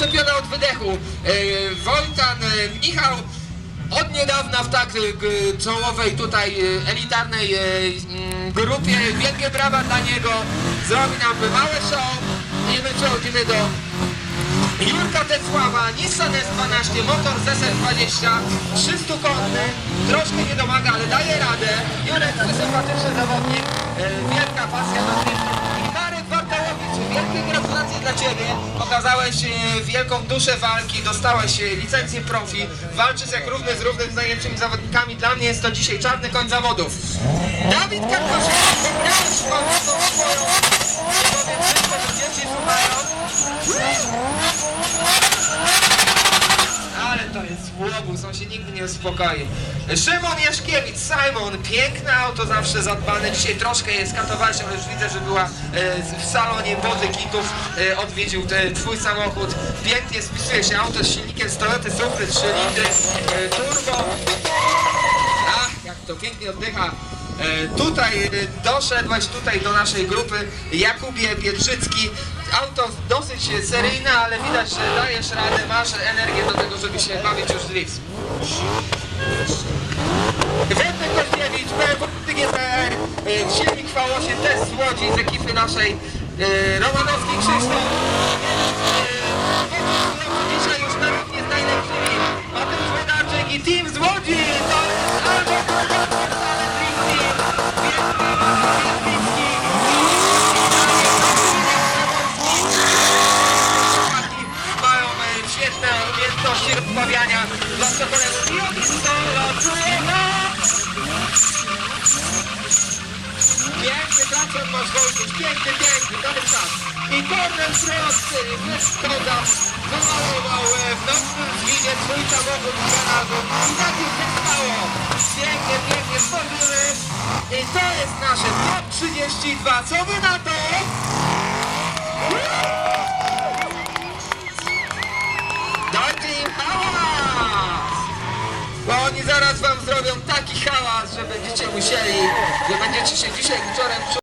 odczepiona od wydechu. E, Wojtan, e, Michał od niedawna w tak e, czołowej tutaj elitarnej mm, grupie. Wielkie brawa dla niego. Zrobi nam małe show. I my przechodzimy do Jurka Tecława, Nissan S12, motor z SF20, 300-konny, troszkę nie domaga, ale daje radę. Jurek to sympatyczny zawodnik, wielka pasja na tym. I Marek Bartałowicz, wielkie dla Ciebie. E, wielką duszę walki, dostałeś e, licencję profi, walczysz jak równy z równym z najlepszymi zawodnikami. Dla mnie jest to dzisiaj czarny koń zawodów. Dawid Karkoszewski, Jest łobuz, on się nigdy nie uspokoi. Szymon Jaszkiewicz, Simon, piękne auto, zawsze zadbane. Dzisiaj troszkę je skatowałeś, ale już widzę, że była e, w salonie Body Kitów, e, odwiedził te, twój samochód. Pięknie spisuje się auto z silnikiem z Toyoty Supry, 3 litry, e, turbo. Ach, jak to pięknie oddycha. E, Tutaj e, doszedłeś tutaj do naszej grupy Jakubie Pietrzycki. Auto dosyć seryjne, ale widać, że dajesz radę, masz energię do tego, żeby się bawić już drift. Wojtek Koźmiewicz, BMW GTR, silnik V8 też z Łodzi, z ekipy naszej e, Romanowski Krzysztof. Umiejętności rozmawiania dla kolegów i są Piękny tracon masz piękny, piękny, dobry czas. I korner prosty, wyskoda, wymalował e, w nocnym zwinie swój samochód w garażu. I tak już się stało. Pięknie, pięknie, wchodzimy. I to jest nasze top 32. Co wy na to? Dajcie im hałas! Bo oni zaraz wam zrobią taki hałas, że będziecie musieli, że będziecie się dzisiaj wieczorem